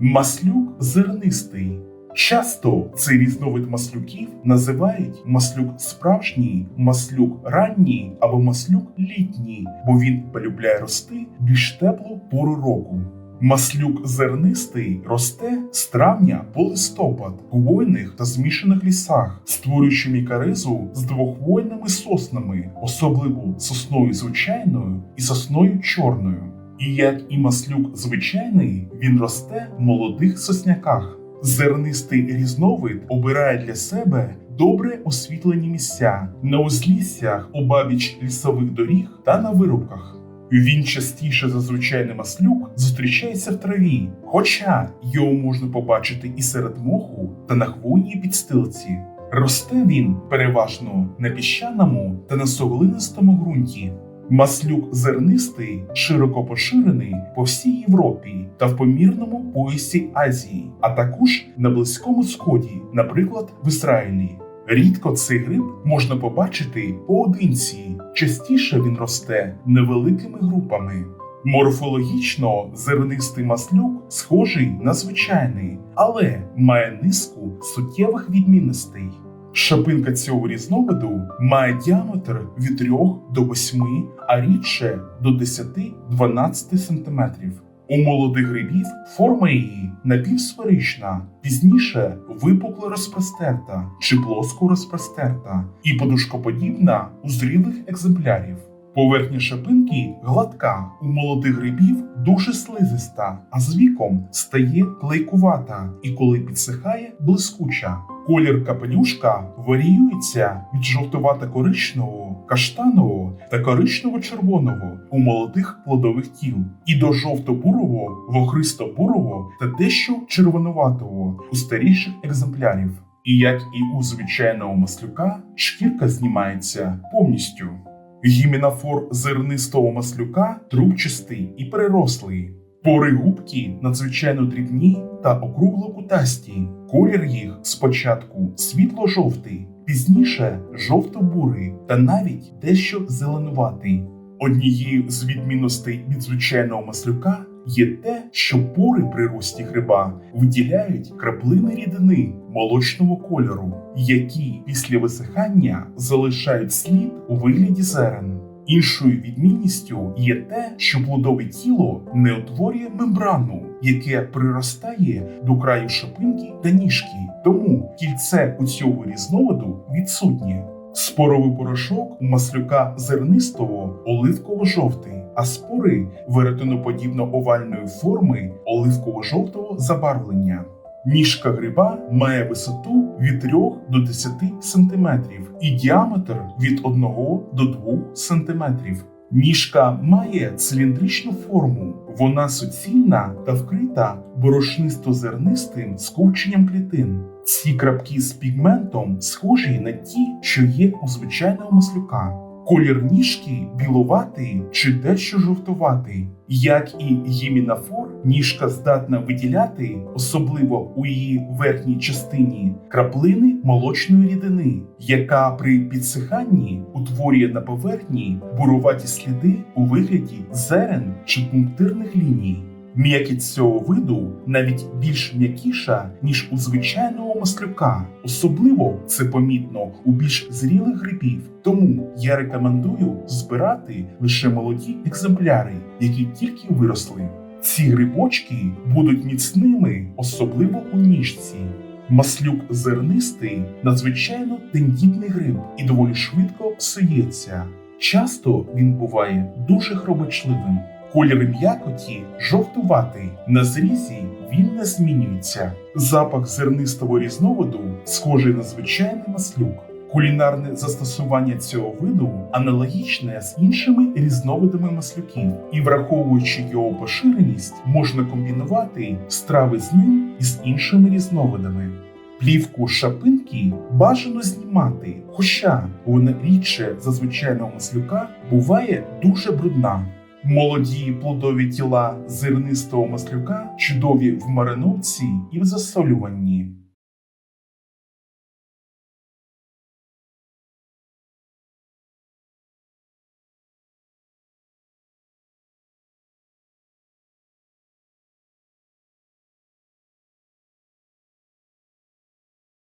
Маслюк зернистий. Часто цей різновид маслюків називають маслюк справжній, маслюк ранній або маслюк літній, бо він полюбляє рости більш теплу пору року. Маслюк зернистий росте з травня по листопад у хвойних та змішаних лісах, створюючи мікаризу з двохвойними соснами, особливо сосною звичайною і сосною чорною. І як і маслюк звичайний, він росте в молодих сосняках. Зернистий різновид обирає для себе добре освітлені місця на узліссях, обабіч лісових доріг та на вирубках. Він частіше за звичайний маслюк зустрічається в траві, хоча його можна побачити і серед моху та на хвойній підстилці. Росте він переважно на піщаному та на соглинистому ґрунті. Маслюк зернистий широко поширений по всій Європі та в помірному поясі Азії, а також на Близькому Сході, наприклад, в Ізраїлі. Рідко цей гриб можна побачити поодинці. Частіше він росте невеликими групами. Морфологічно зернистий маслюк схожий на звичайний, але має низку суттєвих відмінностей. Шапинка цього різновиду має діаметр від 3 до 8, а рідше до 10-12 см. У молодих грибів форма її напівсферична, пізніше випукло розпростерта чи плоско розпростерта і подушкоподібна у зрілих екземплярів. Поверхня шипинки гладка, у молодих грибів дуже слизиста, а з віком стає клейкувата і коли підсихає блискуча. Колір капелюшка варіюється від жовтувато-коричневого, каштанового та коричнево-червоного у молодих плодових тіл і до жовто-бурого, вохристо-бурого та дещо червонуватого у старіших екземплярів. І як і у звичайного маслюка, шкірка знімається повністю. Гіменофор зернистого маслюка трубчастий і перерослий. Пори губки надзвичайно дрібні та округло-кутасті. Колір їх спочатку світло-жовтий, пізніше жовто-бурий та навіть дещо зеленуватий. Однією з відмінностей від звичайного маслюка є те, що пори при рості гриба виділяють краплини рідини молочного кольору, які після висихання залишають слід у вигляді зерен. Іншою відмінністю є те, що плодове тіло не утворює мембрану, яке приростає до краю шипинки та ніжки, тому кільце у цього різновиду відсутнє. Споровий порошок у маслюка зернистого оливково-жовтий, а спори веретеноподібно овальної форми оливково-жовтого забарвлення. Ніжка гриба має висоту від 3 до 10 см і діаметр від 1 до 2 см. Ніжка має циліндричну форму, вона суцільна та вкрита борошнисто-зернистим скупченням клітин. Ці крапки з пігментом схожі на ті, що є у звичайного маслюка. Колір ніжки біловатий чи дещо жовтуватий. Як і гімінафор, ніжка здатна виділяти, особливо у її верхній частині, краплини молочної рідини, яка при підсиханні утворює на поверхні буруваті сліди у вигляді зерен чи пунктирних ліній. М'якість цього виду навіть більш м'якіша, ніж у звичайного маслюка. Особливо це помітно у більш зрілих грибів. Тому я рекомендую збирати лише молоді екземпляри, які тільки виросли. Ці грибочки будуть міцними, особливо у ніжці. Маслюк зернистий надзвичайно тендітний гриб і доволі швидко псується. Часто він буває дуже хробочливим. Колір м'якоті жовтуватий. На зрізі він не змінюється. Запах зернистого різновиду схожий на звичайний маслюк. Кулінарне застосування цього виду аналогічне з іншими різновидами маслюків, і враховуючи його поширеність, можна комбінувати страви з ним із іншими різновидами. Плівку шапинки бажано знімати, хоча вона рідше за звичайного маслюка буває дуже брудна. Молоді плодові тіла зернистого маслюка чудові в мариновці і в засолюванні.